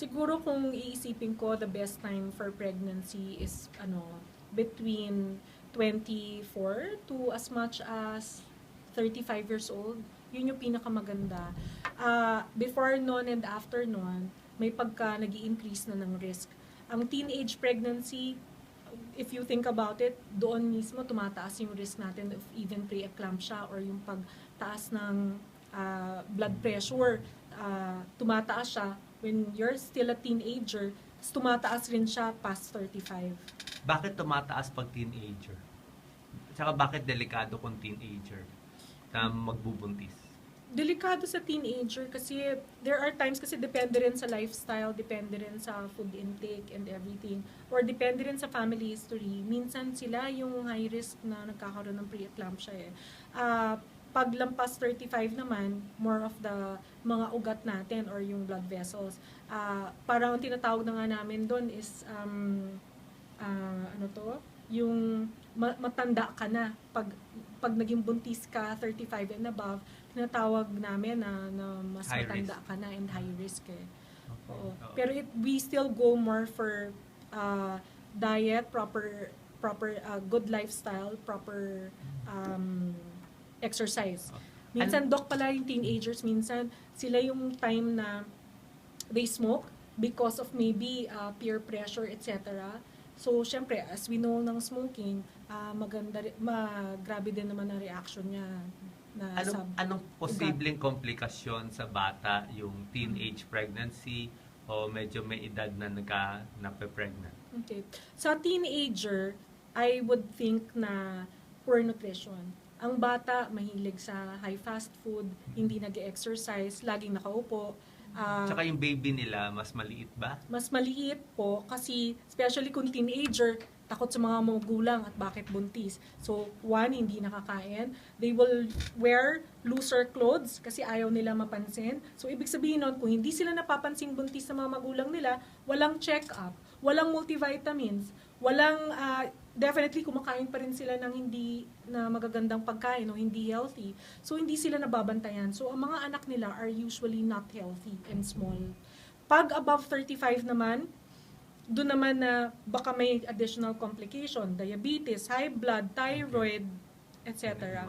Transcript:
Siguro kung iisipin ko, the best time for pregnancy is ano between 24 to as much as 35 years old. Yun yung pinakamaganda. Ah, before noon and after noon, may pagka nag increase na ng risk. Ang teenage pregnancy, if you think about it, doon mismo tumataas yung risk natin of even preeclampsia or yung pagtaas ng ah, blood pressure. Ah, tumataas siya when you're still a teenager, tumataas rin siya past 35. Bakit tumataas pag teenager? Tsaka bakit delikado kung teenager na magbubuntis? Delikado sa teenager kasi there are times kasi depende rin sa lifestyle, depende rin sa food intake and everything, or depende rin sa family history. Minsan sila yung high risk na nagkakaroon ng preeclampsia eh. Ah, paglampas 35 naman, more of the mga ugat natin or yung blood vessels. Ah, parang ang tinatawag na nga namin doon is um, ah, ano to, yung ma- matanda ka na pag pag naging buntis ka 35 and above tinatawag namin na, na mas High matanda risk. ka na and high risk eh. Oo. Oo. Pero it, we still go more for uh, diet, proper proper uh, good lifestyle, proper um, exercise. Minsan doc pala yung teenagers, minsan sila yung time na they smoke because of maybe uh, peer pressure, etc. So, syempre, as we know ng smoking, uh, maganda, ma, grabe din naman ang reaction niya na sa Anong, anong posibleng komplikasyon sa bata yung teenage pregnancy o medyo may edad na nagka nape-pregnant? Okay. Sa teenager, I would think na poor nutrition. Ang bata mahilig sa high fast food, hindi nag-exercise, laging nakaupo. Ah, Tsaka yung baby nila, mas maliit ba? mas maliit po kasi especially kung teenager, takot sa mga magulang at bakit buntis. So, one, hindi nakakain. They will wear looser clothes kasi ayaw nila mapansin. So, ibig sabihin nun, kung hindi sila napapansin buntis sa mga magulang nila, walang check-up, walang multivitamins, walang, ah, definitely kumakain pa rin sila ng hindi na magagandang pagkain o hindi healthy. So, hindi sila nababantayan. So, ang mga anak nila are usually not healthy and small. Pag above 35 naman, doon naman na baka may additional complication, diabetes, high blood, thyroid, etc.